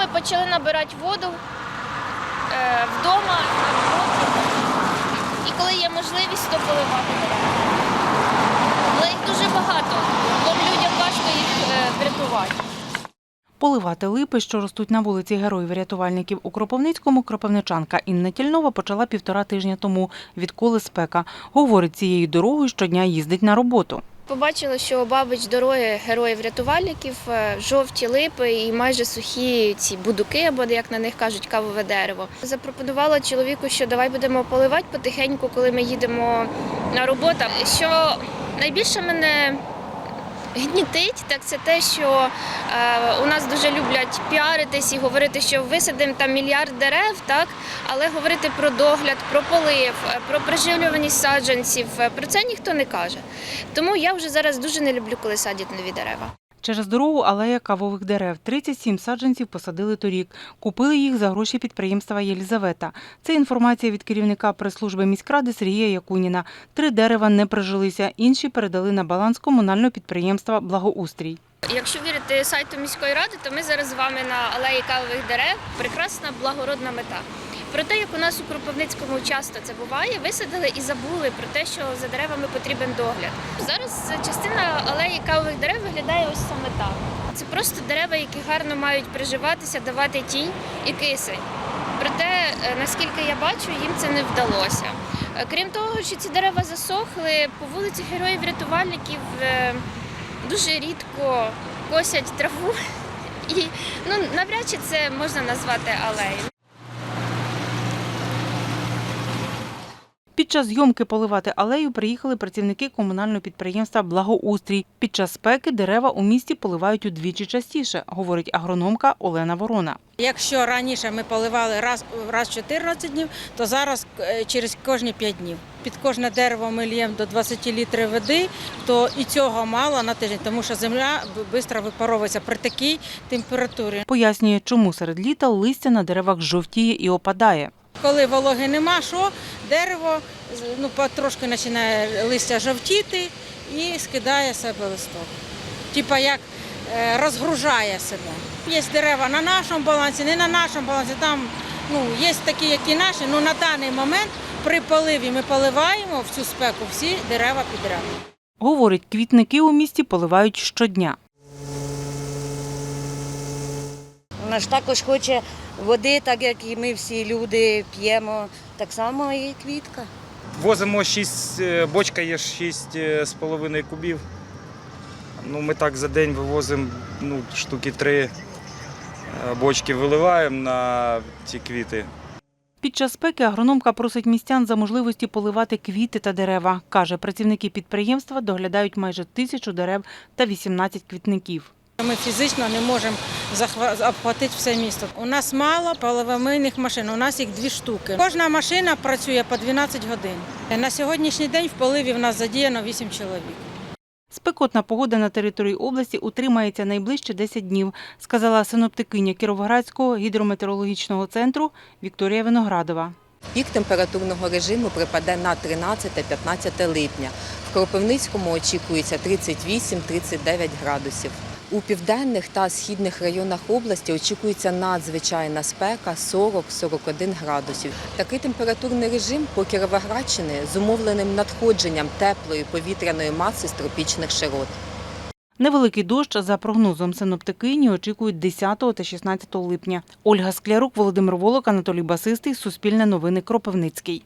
Ми почали набирати воду е, вдома. І коли є можливість, то поливати. Але їх дуже багато, бо людям важко їх е, врятувати. Поливати липи, що ростуть на вулиці Героїв-рятувальників у Кропивницькому, кропивничанка Інна Тільнова почала півтора тижня тому, відколи спека. Говорить, цією дорогою щодня їздить на роботу. Побачила, що обабич дороги героїв-рятувальників е, жовті липи і майже сухі ці будуки, або як на них кажуть, кавове дерево. Запропонувала чоловіку, що давай будемо поливати потихеньку, коли ми їдемо на роботу. Що найбільше мене гнітить, так це те, що е, у нас дуже люблять піаритись і говорити, що висадимо там мільярд дерев, так але говорити про догляд, про полив, е, про приживлюваність саджанців, е, про це ніхто не каже. Тому я вже зараз дуже не люблю, коли садять нові дерева. Через дорогу алея кавових дерев. 37 саджанців посадили торік. Купили їх за гроші підприємства Єлізавета. Це інформація від керівника прес-служби міськради Сергія Якуніна. Три дерева не прижилися, інші передали на баланс комунального підприємства Благоустрій. Якщо вірити сайту міської ради, то ми зараз з вами на алеї кавових дерев. Прекрасна благородна мета. Про те, як у нас у Кропивницькому часто це буває, висадили і забули про те, що за деревами потрібен догляд. Зараз частина алеї кавових дерев виглядає ось саме так. Це просто дерева, які гарно мають приживатися, давати тінь і кисень. Проте, е, наскільки я бачу, їм це не вдалося. Е, Крім того, що ці дерева засохли, по вулиці героїв-рятувальників е, дуже рідко косять траву. І ну, навряд чи це можна назвати алеєю. Під час зйомки поливати алею приїхали працівники комунального підприємства Благоустрій. Під час спеки дерева у місті поливають удвічі частіше, говорить агрономка Олена Ворона. Якщо раніше ми поливали раз раз 14 днів, то зараз е, через кожні 5 днів. Під кожне дерево ми л'ємо до 20 літрів води, то і цього мало на тиждень, тому що земля швидко випаровується при такій температурі. Пояснює, чому серед літа листя на деревах жовтіє і опадає. Коли вологи нема, що дерево ну, потрошки починає листя жовтіти і скидає себе листок. Типа як е, розгружає себе. Є дерева на нашому балансі, не на нашому балансі. Там ну, є такі, які наші. Ну на даний момент при поливі ми поливаємо в цю спеку всі дерева підряд. Говорить, квітники у місті поливають щодня. Вона ж також хоче води, так як і ми всі люди п'ємо. Так само і квітка. Возимо 6, е, бочка є 6,5 кубів. Ну, ми так за день вивозимо ну, штуки 3 бочки виливаємо на ці квіти. Під час спеки агрономка просить містян за можливості поливати квіти та дерева. Каже, працівники підприємства доглядають майже тисячу дерев та 18 квітників. Ми фізично не можемо обхватити все місто. У нас мало поливомийних машин, у нас їх дві штуки. Кожна машина працює по 12 годин. На сьогоднішній день в поливі в нас задіяно 8 чоловік. Спекотна погода на території області утримається найближче 10 днів, сказала синоптикиня Кіровоградського гідрометеорологічного центру Вікторія Виноградова. Пік температурного режиму припаде на 13-15 липня. В Кропивницькому очікується 38-39 градусів. У південних та східних районах області очікується надзвичайна спека 40-41 градусів. Такий температурний режим по Кіровоградщини зумовленим надходженням теплої повітряної маси з тропічних широт. Невеликий дощ, за прогнозом синоптикині, очікують 10 та 16 липня. Ольга Склярук, Володимир Волок, Анатолій Басистий, Суспільне новини, Кропивницький.